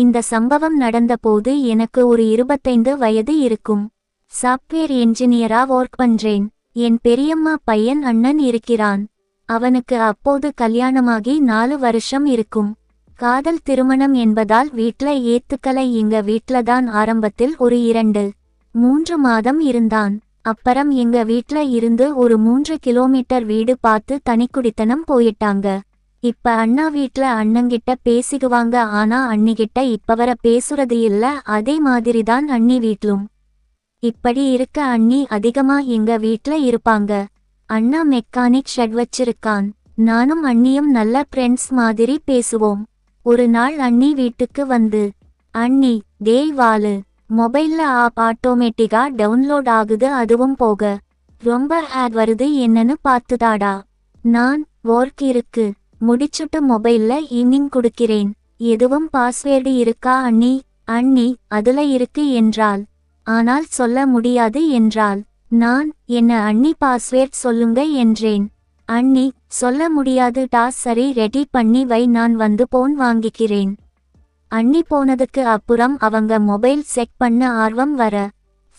இந்த சம்பவம் நடந்தபோது எனக்கு ஒரு இருபத்தைந்து வயது இருக்கும். சாப்ட்வேர் என்ஜினியரா ஒர்க் பண்றேன். என் பெரியம்மா பையன் அண்ணன் இருக்கிறான். அவனுக்கு அப்போது கல்யாணமாகி நாலு வருஷம் இருக்கும். காதல் திருமணம் என்பதால் வீட்ல ஏத்துக்கலை. எங்க வீட்ல தான் ஆரம்பத்தில் ஒரு இரண்டு மூன்று மாதம் இருந்தான். அப்புறம் எங்க வீட்ல இருந்து ஒரு மூன்று கிலோமீட்டர் வீடு பார்த்து தனிக்குடித்தனம் போயிட்டாங்க. இப்ப அண்ணா வீட்ல அண்ணங்கிட்ட பேசிக்குவாங்க. ஆனா அண்ணிகிட்ட இப்ப வர பேசுறது இல்ல. அதே மாதிரிதான் அண்ணி வீட்லும். இப்படி இருக்க அண்ணி அதிகமா எங்க வீட்ல இருப்பாங்க. அண்ணா மெக்கானிக் ஷெட் வச்சிருக்கான். நானும் அண்ணியும் நல்ல ஃப்ரெண்ட்ஸ் மாதிரி பேசுவோம். ஒரு நாள் அண்ணி வீட்டுக்கு வந்து அண்ணி டேய் வாலு மொபைல்ல ஆப் ஆட்டோமேட்டிக்கா டவுன்லோட் ஆகுது. அதுவும் போக. ரொம்ப ஆட் வருது. என்னன்னு பார்த்துதாடா. நான் ஒர்க் இருக்கு. முடிச்சுட்டு மொபைல்ல ஈவினிங் கொடுக்கிறேன். எதுவும் பாஸ்வேர்டு இருக்கா அண்ணி? அண்ணி அதுல இருக்கு என்றாள். ஆனால் சொல்ல முடியாது என்றாள். நான் என்ன அண்ணி பாஸ்வேர்ட் சொல்லுங்க என்றேன். அண்ணி சொல்ல முடியாது. டா சரி ரெடி பண்ணி வை நான் வந்து போன் வாங்கிக்கிறேன். அண்ணி போனதுக்கு அப்புறம் அவங்க மொபைல் செக் பண்ண ஆர்வம் வர.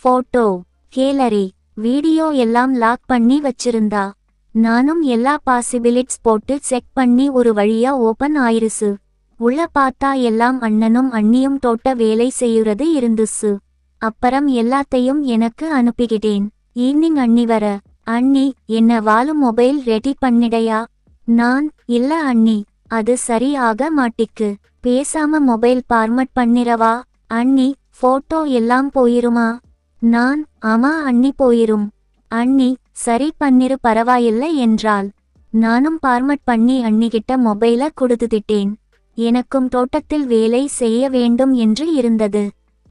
போட்டோ கேலரி வீடியோ எல்லாம் லாக் பண்ணி வச்சிருந்தா. நானும் எல்லா பாசிபிலிட்ஸ் போட்டு செக் பண்ணி ஒரு வழியா ஓபன் ஆயிருசு உள்ள பார்த்தா எல்லாம் அண்ணனும் அண்ணியும் தோட்ட வேலை செய்யுறது இருந்துசு அப்புறம் எல்லாத்தையும் எனக்கு அனுப்பிக்கிட்டேன். ஈவினிங் அண்ணி வர. அண்ணி என்ன வாழும் மொபைல் ரெடி பண்ணிடையா? நான் இல்ல அண்ணி. அது சரியாக மாட்டிக்கு. பேசாம மொபைல் பார்மட் பண்ணிரவா அண்ணி போட்டோ எல்லாம் போயிருமா? நான் ஆமா அண்ணி போயிரும். அண்ணி சரி பண்ணிரு பரவாயில்ல என்றாள். நானும் பார்மட் பண்ணி அண்ணிகிட்ட மொபைல கொடுத்துதிட்டேன் எனக்கும் தோட்டத்தில் வேலை செய்ய வேண்டும் என்று இருந்தது.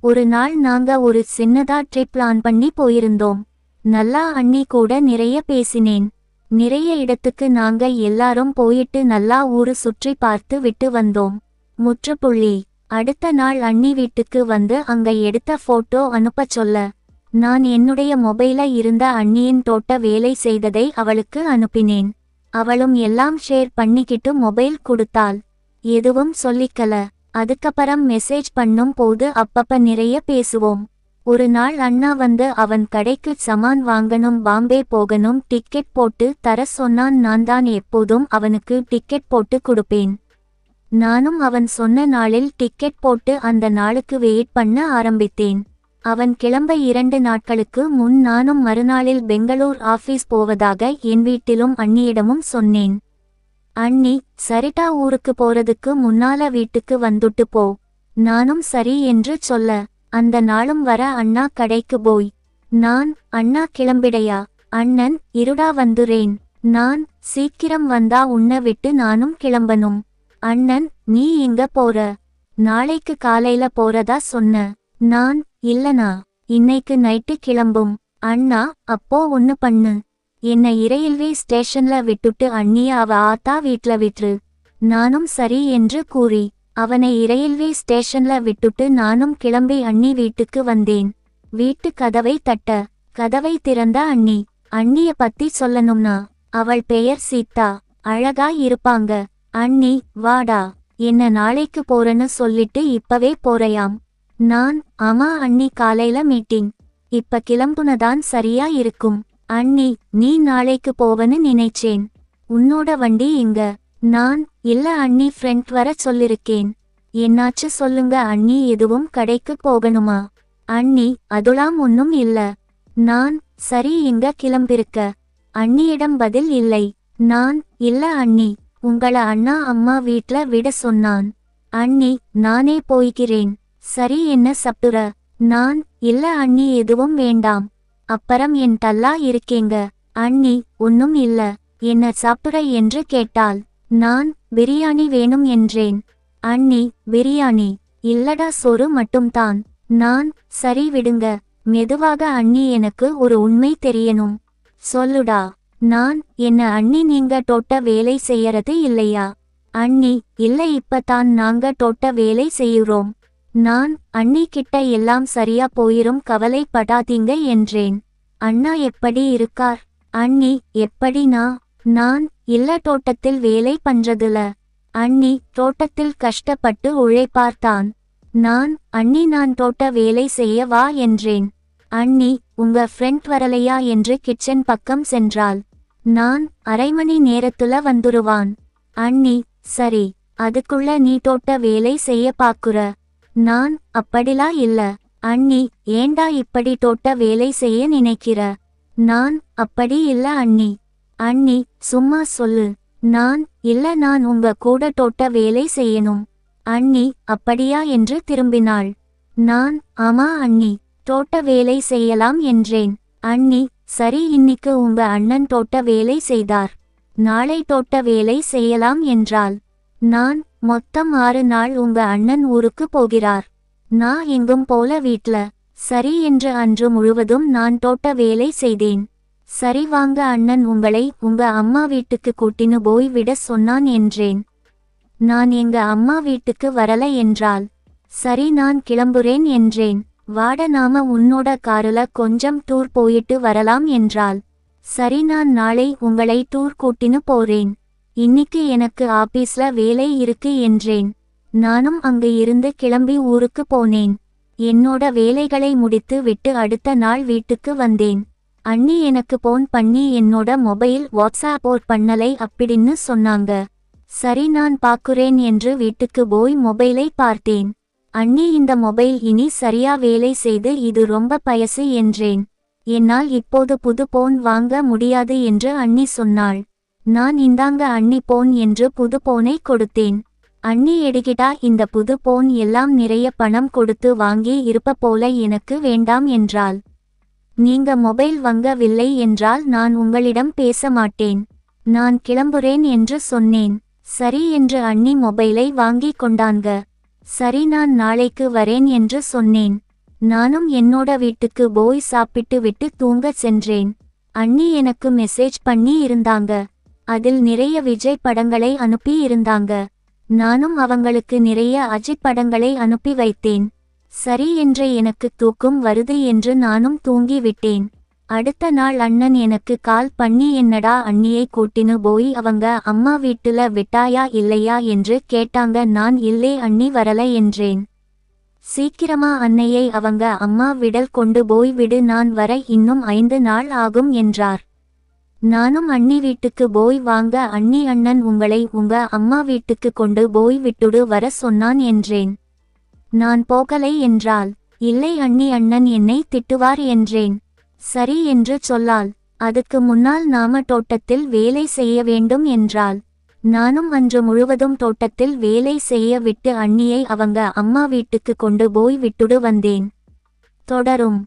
ஒரு நாள் நாங்க ஒரு சின்னதா ட்ரிப் பிளான் பண்ணி போயிருந்தோம். நல்லா அண்ணி கூட நிறைய பேசினேன். நிறைய இடத்துக்கு நாங்க எல்லாரும் போயிட்டு நல்லா ஊரு சுற்றி பார்த்து விட்டு வந்தோம். முற்றுப்புள்ளி அடுத்த நாள் அண்ணி வீட்டுக்கு வந்து அங்க எடுத்த போட்டோ அனுப்பச் சொல்ல. நான் என்னுடைய மொபைல இருந்த அண்ணியின் தோட்ட வேலை செய்ததை அவளுக்கு அனுப்பினேன். அவளும் எல்லாம் ஷேர் பண்ணிக்கிட்டு மொபைல் கொடுத்தாள். எதுவும் சொல்லிக்கல. அதுக்கப்புறம் மெசேஜ் பண்ணும் போது அப்பப்ப நிறைய பேசுவோம். ஒரு நாள் அண்ணா வந்து அவன் கடைக்கு சமான் வாங்கணும் பாம்பே போகணும் டிக்கெட் போட்டு தர சொன்னான். நான் தான் எப்போதும் அவனுக்கு டிக்கெட் போட்டு கொடுப்பேன். நானும் அவன் சொன்ன நாளில் டிக்கெட் போட்டு அந்த நாளுக்கு வெயிட் பண்ண ஆரம்பித்தேன். அவன் கிளம்ப இரண்டு நாட்களுக்கு முன் நானும் மறுநாளில் பெங்களூர் ஆபீஸ் போவதாக என் வீட்டிலும் அண்ணியிடமும் சொன்னேன். அண்ணி சரிட்டா ஊருக்கு போறதுக்கு முன்னால வீட்டுக்கு வந்துட்டு போ. நானும் சரி என்று சொல்ல அந்த நாளும் வர அண்ணா கடைக்கு போய். நான் அண்ணா கிளம்பிடையா? அண்ணன் இருடா வந்துறேன். நான் சீக்கிரம் வந்தா உன்ன விட்டு நானும் கிளம்பணும். அண்ணன் நீ எங்க போற? நாளைக்கு காலையில போறதா சொன்ன. நான் இல்லனா இன்னைக்கு நைட்டு கிளம்பும். அண்ணா அப்போ ஒன்னு பண்ணு. என்னை இரயில்வே ஸ்டேஷன்ல விட்டுட்டு அண்ணிய அவ ஆத்தா வீட்ல விட்டுரு நானும் சரி என்று கூறி அவனை இரயில்வே ஸ்டேஷன்ல விட்டுட்டு நானும் கிளம்பி அண்ணி வீட்டுக்கு வந்தேன். வீட்டு கதவை தட்ட கதவை திறந்த அண்ணி அண்ணிய பத்தி சொல்லணும்னா அவள் பெயர் சீதா. அழகா இருப்பாங்க. அண்ணி வாடா. என்ன நாளைக்கு போறேன்னு சொல்லிட்டு இப்பவே போறையாம். நான் ஆமா அண்ணி காலையில மீட்டிங். இப்ப கிளம்புனதான் சரியா இருக்கும். அண்ணி நீ நாளைக்கு போவன்னு நினைச்சேன். உன்னோட வண்டி இங்க நான் இல்ல அண்ணி ஃப்ரெண்ட் வர சொல்லிருக்கேன். என்னாச்சு சொல்லுங்க அண்ணி எதுவும் கடைக்கு போகணுமா? அண்ணி அதுலாம் ஒன்னும் இல்ல. நான் சரி இங்க கிளம்பிருக்க? அண்ணியிடம் பதில் இல்லை. நான் இல்ல அண்ணி உங்கள அண்ணா அம்மா வீட்ல விட சொன்னான். அண்ணி நானே போய்கிறேன் சரி என்ன சப்துர நான் இல்ல அண்ணி எதுவும் வேண்டாம். அப்புறம் என் தல்லா இருக்கேங்க. அண்ணி ஒன்னும் இல்ல. என்ன சாப்பிட என்று கேட்டாள். நான் பிரியாணி வேணும் என்றேன். அண்ணி பிரியாணி. இல்லடா சோறு மட்டும்தான். நான் சரி விடுங்க. மெதுவாக அண்ணி எனக்கு ஒரு உண்மை தெரியணும். சொல்லுடா. நான் என்ன அண்ணி நீங்க தோட்ட வேலை செய்யறது இல்லையா? அண்ணி இல்ல இப்பதான் நாங்க தோட்ட வேலை செய்யுறோம். நான் அண்ணி கிட்ட எல்லாம் சரியா போயிரும் கவலைப்படாதீங்க என்றேன். அண்ணா எப்படி இருக்கார்? அண்ணி எப்படினா நான் இல்ல தோட்டத்தில் வேலை பண்றதுல அண்ணி தோட்டத்தில் கஷ்டப்பட்டு உழைப்பார்தான் நான் அண்ணி நான் தோட்ட வேலை செய்ய வா என்றேன். அண்ணி உங்க ஃப்ரெண்ட் வரலையா என்று கிச்சன் பக்கம் சென்றாள். நான் அரை மணி நேரத்துல வந்துருவான். அண்ணி சரி அதுக்குள்ள நீ தோட்ட வேலை செய்ய பாக்குற. நான் அப்படிலா இல்ல அண்ணி ஏண்டா இப்படி தோட்ட வேலை செய்ய நினைக்கிற? நான் அப்படி இல்ல அண்ணி. அண்ணி சும்மா சொல்லு. நான் இல்ல நான் உங்க கூட தோட்ட வேலை செய்யணும். அண்ணி அப்படியா என்று திரும்பினாள். நான் ஆமா அண்ணி தோட்ட வேலை செய்யலாம் என்றேன். அண்ணி சரி இன்னிக்கு உங்க அண்ணன் தோட்ட வேலை செய்தார். நாளை தோட்ட வேலை செய்யலாம் என்றாள். நான் மொத்தம் ஆறு நாள் உங்க அண்ணன் ஊருக்கு போகிறார். நான் எங்கும் போல வீட்ல. சரி என்று அன்று முழுவதும் நான் தோட்ட வேலை செய்தேன். சரி வாங்க அண்ணன் உங்களை உங்க அம்மா வீட்டுக்கு கூட்டினு போய் விட சொன்னான் என்றேன். நான் எங்க அம்மா வீட்டுக்கு வரல என்றால் சரி நான் கிளம்புறேன் என்றேன். வாட நாம உன்னோட காருல கொஞ்சம் டூர் போயிட்டு வரலாம் என்றாள். சரி நான் நாளை உங்களை டூர் கூட்டினு போறேன். இன்னிக்கு எனக்கு ஆபீஸ்ல வேலை இருக்கு என்றேன். நானும் அங்கு இருந்து கிளம்பி ஊருக்கு போனேன். என்னோட வேலைகளை முடித்து விட்டு அடுத்த நாள் வீட்டுக்கு வந்தேன். அண்ணி எனக்கு போன் பண்ணி என்னோட மொபைல் வாட்ஸ்ஆப் ஓர் பண்ணலை அப்படின்னு சொன்னாங்க. சரி நான் பாக்குறேன் என்று வீட்டுக்கு போய் மொபைலை பார்த்தேன். அண்ணி இந்த மொபைல் இனி சரியா வேலை செய்து இது ரொம்ப பயசு என்றேன். என்னால் இப்போது புது போன் வாங்க முடியாது என்று அண்ணி சொன்னாள். நான் இந்தாங்க அண்ணி போன் என்று புது போனை கொடுத்தேன். அண்ணி எடுகிட்டா இந்த புது போன் எல்லாம் நிறைய பணம் கொடுத்து வாங்கி இருப்ப போல எனக்கு வேண்டாம் என்றாள். நீங்க மொபைல் வாங்கவில்லை என்றால் நான் உங்களிடம் பேச மாட்டேன். நான் கிளம்புறேன் என்று சொன்னேன். சரி என்று அண்ணி மொபைலை வாங்கி கொண்டாங்க. சரி நான் நாளைக்கு வரேன் என்று சொன்னேன். நானும் என்னோட வீட்டுக்கு போய் சாப்பிட்டு விட்டு தூங்க சென்றேன். அண்ணி எனக்கு மெசேஜ் பண்ணி இருந்தாங்க. அதில் நிறைய விஜய் படங்களை அனுப்பி இருந்தாங்க. நானும் அவங்களுக்கு நிறைய அஜித் படங்களை அனுப்பி வைத்தேன். சரி என்று எனக்கு தூக்கம் வருது என்று நானும் தூங்கி விட்டேன். அடுத்த நாள் அண்ணன் எனக்கு கால் பண்ணி என்னடா அண்ணியை கூட்டினு போய் அவங்க அம்மா வீட்டுல விட்டாயா இல்லையா என்று கேட்டாங்க. நான் இல்லே அண்ணி வரல என்றேன். சீக்கிரமா அன்னையை அவங்க அம்மா விடல் கொண்டு போய் விடு நான் வர இன்னும் ஐந்து நாள் ஆகும் என்றார். நானும் அண்ணி வீட்டுக்கு போய் வாங்க அண்ணி அண்ணன் உங்களை உங்க அம்மா வீட்டுக்கு கொண்டு போய் விட்டுடு வர சொன்னான் என்றேன். நான் போகலை என்றால் இல்லை அண்ணி அண்ணன் என்னை திட்டுவார் என்றேன். சரி என்று சொல்லால் அதுக்கு முன்னால் நாம தோட்டத்தில் வேலை செய்ய வேண்டும் என்றால் நானும் அன்று முழுவதும் தோட்டத்தில் வேலை செய்ய விட்டு அண்ணியை அவங்க அம்மா வீட்டுக்கு கொண்டு போய் விட்டுடு வந்தேன். தொடரும்.